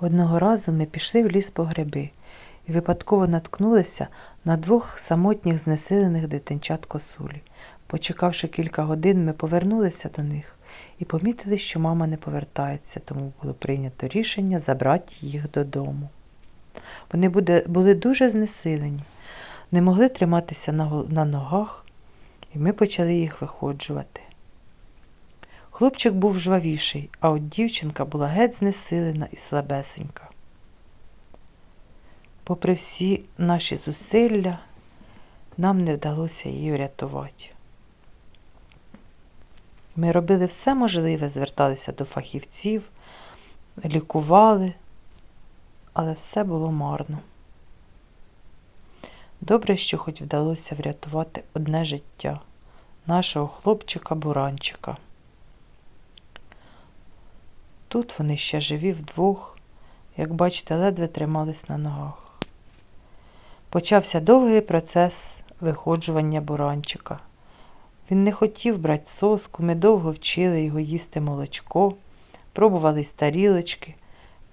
Одного разу ми пішли в ліс по гриби і випадково наткнулися на двох самотніх знесилених дитинчат косулі. Почекавши кілька годин, ми повернулися до них і помітили, що мама не повертається, тому було прийнято рішення забрати їх додому. Вони були дуже знесилені, не могли триматися на ногах, і ми почали їх виходжувати. Хлопчик був жвавіший, а от дівчинка була геть знесилена і слабесенька. Попри всі наші зусилля, нам не вдалося її врятувати. Ми робили все можливе, зверталися до фахівців, лікували, але все було марно. Добре, що хоч вдалося врятувати одне життя нашого хлопчика Буранчика. Тут вони ще живі вдвох, як бачите, ледве тримались на ногах. Почався довгий процес виходжування буранчика. Він не хотів брати соску, ми довго вчили його їсти молочко, пробували з тарілочки.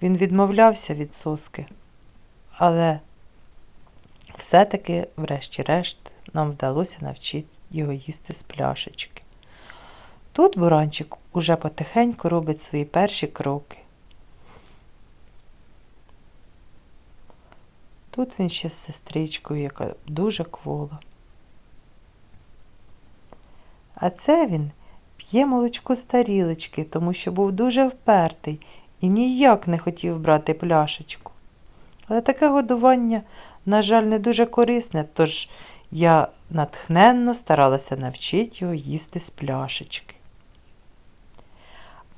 Він відмовлявся від соски, але все-таки, врешті-решт, нам вдалося навчити його їсти з пляшечки. Тут буранчик уже потихеньку робить свої перші кроки. Тут він ще з сестричкою, яка дуже квола. А це він п'є молочко з тарілочки, тому що був дуже впертий і ніяк не хотів брати пляшечку. Але таке годування, на жаль, не дуже корисне, тож я натхненно старалася навчити його їсти з пляшечки.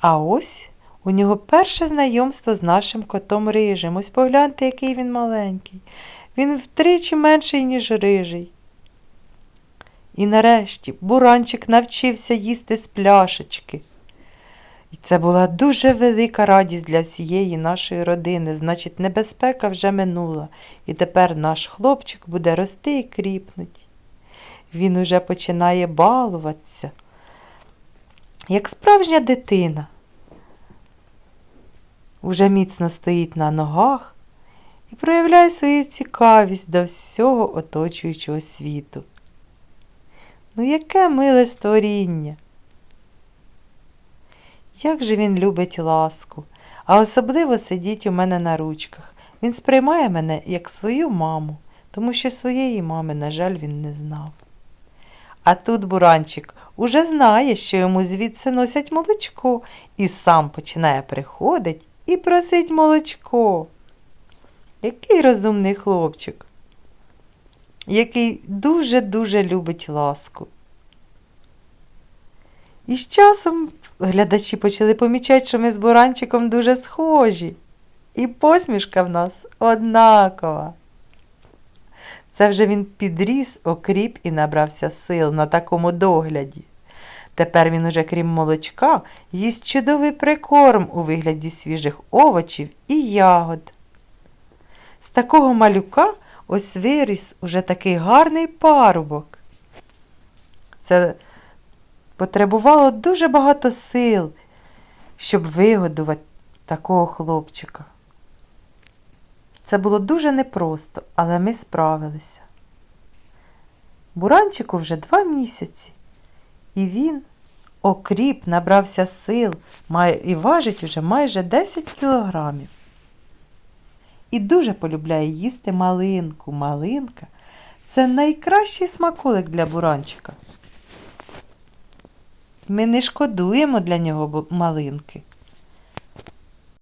А ось у нього перше знайомство з нашим котом рижим. Ось погляньте, який він маленький. Він втричі менший, ніж рижий. І нарешті буранчик навчився їсти з пляшечки. І це була дуже велика радість для всієї нашої родини. Значить, небезпека вже минула, і тепер наш хлопчик буде рости і кріпнуть. Він уже починає балуватися, як справжня дитина. Уже міцно стоїть на ногах і проявляє свою цікавість до всього оточуючого світу. Ну, яке миле створіння! Як же він любить ласку, а особливо сидіть у мене на ручках. Він сприймає мене як свою маму, тому що своєї мами, на жаль, він не знав. А тут буранчик уже знає, що йому звідси носять молочко, і сам починає приходить і просить молочко. Який розумний хлопчик, який дуже-дуже любить ласку. І з часом глядачі почали помічати, що ми з буранчиком дуже схожі. І посмішка в нас однакова. Це вже він підріс, окріп і набрався сил на такому догляді. Тепер він уже, крім молочка, їсть чудовий прикорм у вигляді свіжих овочів і ягод. З такого малюка ось виріс уже такий гарний парубок. Це потребувало дуже багато сил, щоб вигодувати такого хлопчика. Це було дуже непросто, але ми справилися. Буранчику вже два місяці, і він, окріп, набрався сил має, і важить уже майже 10 кілограмів. І дуже полюбляє їсти малинку. Малинка це найкращий смаколик для буранчика. Ми не шкодуємо для нього малинки.